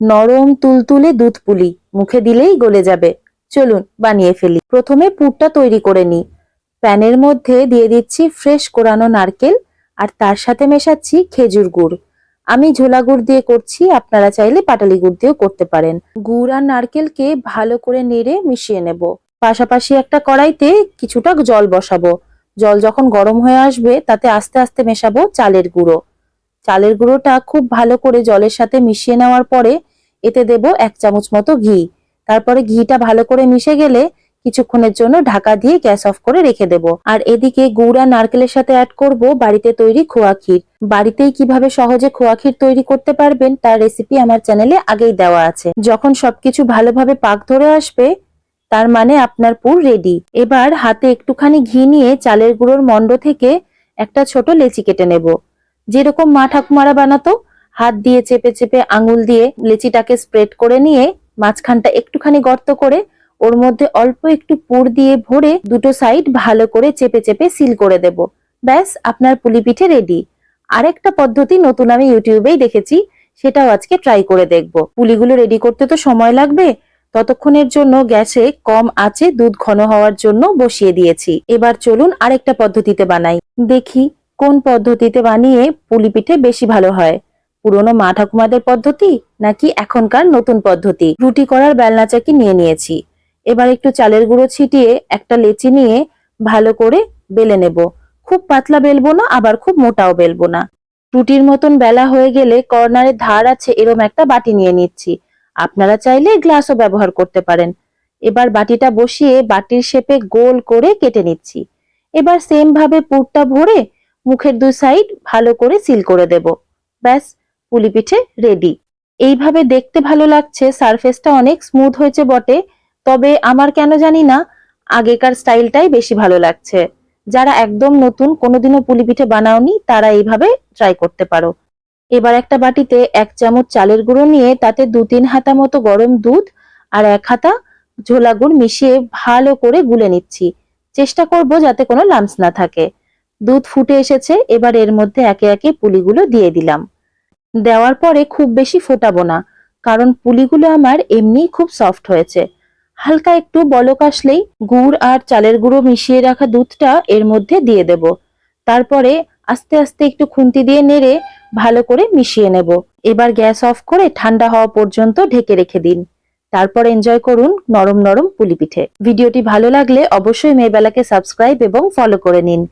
নরম তুলতুলে দুধ পুলি, মুখে দিলেই গলে যাবে। চলুন, বানিয়ে ফেলি। প্রথমে পুরটা তৈরি করে নিই। প্যানের মধ্যে দিয়ে দিচ্ছি ফ্রেশ কোরানো নারকেল, আর তার সাথে মেশাচ্ছি খেজুর গুড়। আমি ঝোলা গুড় দিয়ে করছি, আপনারা চাইলে পাটালি গুড় দিয়েও করতে পারেন। গুড় আর নারকেলকে ভালো করে নেড়ে মিশিয়ে নেব। পাশাপাশি একটা কড়াইতে কিছুটা জল বসাবো। জল যখন গরম হয়ে আসবে, তাতে আস্তে আস্তে মেশাবো চালের গুঁড়ো। চালের গুঁড়োটা খুব ভালো করে জলের সাথে মিশিয়ে নেওয়ার পরে এতে দেব এক চামচ মতো ঘি। তারপরে ঘিটা ভালো করে মিশে গেলে কিছুক্ষণের জন্য ঢাকা দিয়ে গ্যাস অফ করে রেখে দেব। আর এদিকে গুড় আর নারকেলের সাথে অ্যাড করব বাড়িতে তৈরি খোয়া ক্ষীর। বাড়িতেই কীভাবে সহজে খোয়া ক্ষীর তৈরি করতে পারবেন তার রেসিপি আমার চ্যানেলে আগেই দেওয়া আছে। যখন সবকিছু ভালোভাবে পাক ধরে আসবে, তার মানে আপনার পুর রেডি এবার হাতে একটুখানি ঘি নিয়ে চালের গুঁড়োর মন্ড থেকে একটা ছোট লেচি কেটে নেব। যেরকম মা ঠাকুমারা বানাতো হাত দিয়ে চেপে চেপে আঙুল দিয়ে লেচিটাকে স্প্রেড করে নিয়ে মাঝখানটা একটুখানি গর্ত করে ওর মধ্যে অল্প একটু পুর দিয়ে ভরে দুটো সাইড ভালো করে চেপে চেপে সিল করে দেব। ব্যাস, আপনার পুলি পিঠে রেডি আরেকটা পদ্ধতি নতুন আমি ইউটিউবেই দেখেছি, সেটাও আজকে ট্রাই করে দেখব। পুলিগুলো রেডি করতে তো সময় লাগবে, ততক্ষণের জন্য গ্যাসে কম আছে দুধ ঘন হওয়ার জন্য বসিয়ে দিয়েছি। এবার চলুন আরেকটা পদ্ধতিতে বানাই। দেখি কোন পদ্ধতিতে বানিয়ে পুলি পিঠে বেশি ভালো হয়। পুরনো মা ঠাকুমাদের পদ্ধতি নাকি এখনকার নতুন পদ্ধতি? রুটি করার বেলনা চাকি নিয়ে নিয়েছি। এবার একটু চালের গুঁড়ো ছিটিয়ে একটা লেচি নিয়ে ভালো করে বেলে নেব। খুব পাতলা বেলবো না, আবার খুব মোটাও বেলবো না। রুটির মতন বেলা হয়ে গেলে কর্নারে ধার আছে, এরম একটা বাটি নিয়ে নিচ্ছি। আপনারা চাইলে গ্লাসও ব্যবহার করতে পারেন। এবার বাটিটা বসিয়ে বাটির শেপে গোল করে কেটে নিচ্ছি। এবার সেম ভাবে পুরটা ভরে মুখের দুই সাইড ভালো করে সিল করে দেব। ব্যাস পুলি পিঠে রেডি এইভাবে দেখতে ভালো লাগছে সারফেসটা অনেক স্মুথ হয়েছে বটে। তবে আমার কেন জানি না, আগেকার স্টাইলটাই বেশি ভালো লাগছে। যারা একদম নতুন, কোনোদিনও পুলি পিঠে বানাওনি, তারা এইভাবে ট্রাই করতে পারো। এবার একটা বাটিতে এক চামচ চালের গুঁড়ো নিয়ে তাতে দু তিন হাতা মতো গরম দুধ আর এক হাতা ঝোলা গুড় মিশিয়ে ভালো করে গুলে নিচ্ছি। চেষ্টা করব যাতে কোনো লামস না থাকে। দুধ ফুটে এসেছে, এবার এর মধ্যে একে একে পুলিগুলো দিয়ে দিলাম। দেওয়ার পরে খুব বেশি ফোটাবো না, কারণ পুলিগুলো আমার এমনিই খুব সফট হয়েছে। হালকা একটু বলক আসলেই গুড় আর চালের গুঁড়ো মিশিয়ে রাখা দুধটা এর মধ্যে দিয়ে দেব। তারপরে আস্তে আস্তে একটু খুন্তি দিয়ে নেড়ে ভালো করে মিশিয়ে নেব। এবার গ্যাস অফ করে ঠান্ডা হওয়া পর্যন্ত ঢেকে রেখে দিন। তারপর এনজয় করুন নরম নরম পুলি পিঠে ভিডিওটি ভালো লাগলে অবশ্যই মেয়েবেলাকে সাবস্ক্রাইব এবং ফলো করে নিন।